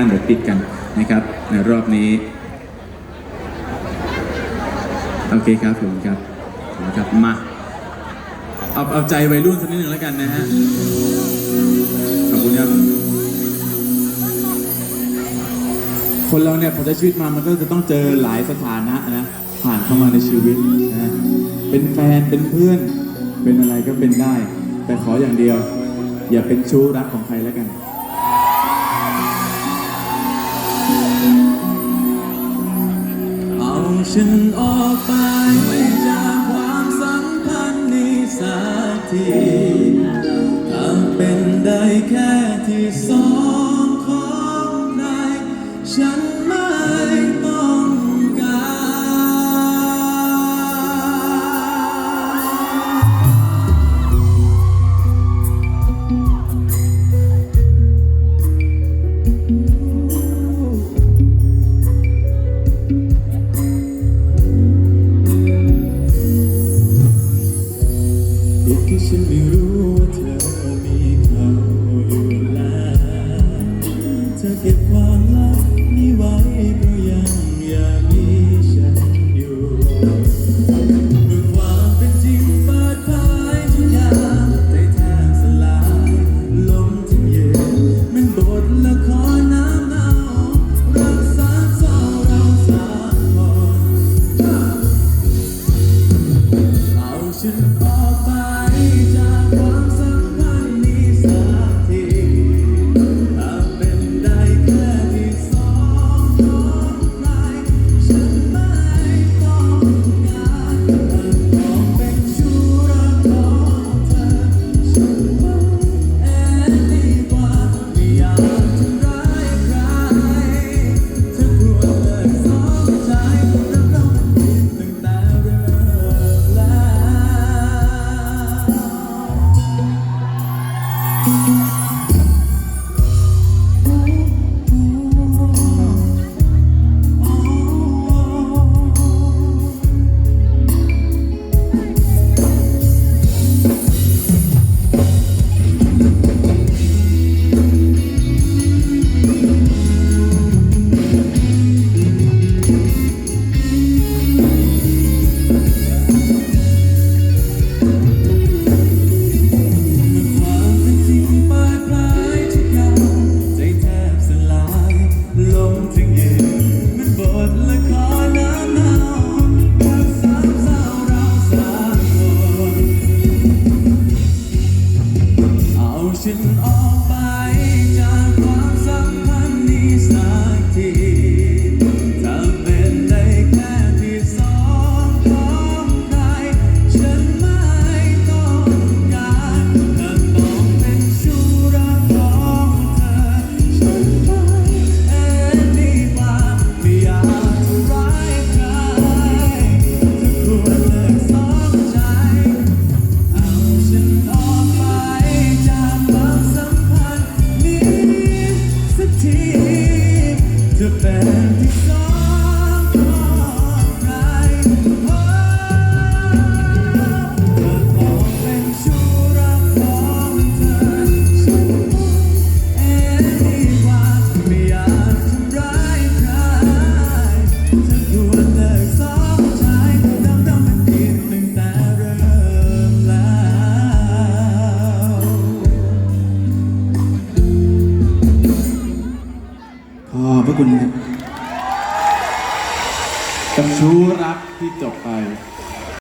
ันเดอร์ติดกันนะครับในรอบนี้ โอเคครับผมครับผมครับมาเอาเอาใจวัยรุ่นสักนิดหนึ่งแล้วกันนะฮะ ขอบคุณครับ คนเราเนี่ยพอได้ชีวิตมามันก็จะต้องเจอหลายสถานะนะ ผ่านเข้ามาในชีวิตนะเป็นแฟนเป็นเพื่อน เป็นอะไรก็เป็นได้ แต่ขออย่างเดียว อย่าเป็นชู้รักของใครแล้วกัน ฉันออกไปจากความสัมพันธ์นี้สักทีทำเป็นได้แค่ที่สองของนายฉัน miru tell me come. อบพระคุณครับกับชู้รักที่จบไป